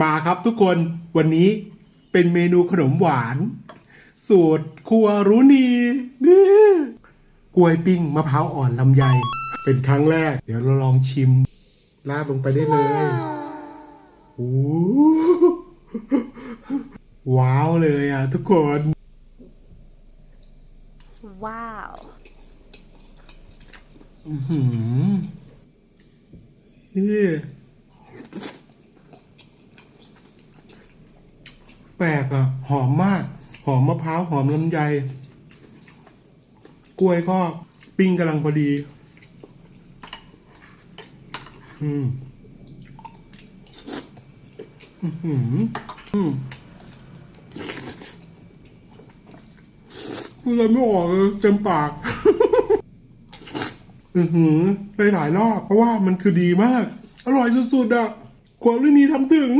มาครับทุกคนวันนี้เป็นเมนูขนมหวาน สูตรครัวรุนีนี่กล้วยปิ้งมะพร้าวอ่อนลำไย เป็นครั้งแรก เดี๋ยวเราลองชิมราดลงไปได้เลยโอ้ว้าวเลยอะทุกคน ว้าวอื้อหือนี่แปลกอะ หอมมาก หอมมะพร้าว หอมลำไย กล้วยก็ปิ้งกำลังพอดี อืม อือหืออืมพูดอะไรไม่ออกเลยเต็มปาก อือหือไปหลายรอบ เพราะว่ามันคือดีมาก อร่อยสุดๆอะขวดเรื่องนี้ทำถึง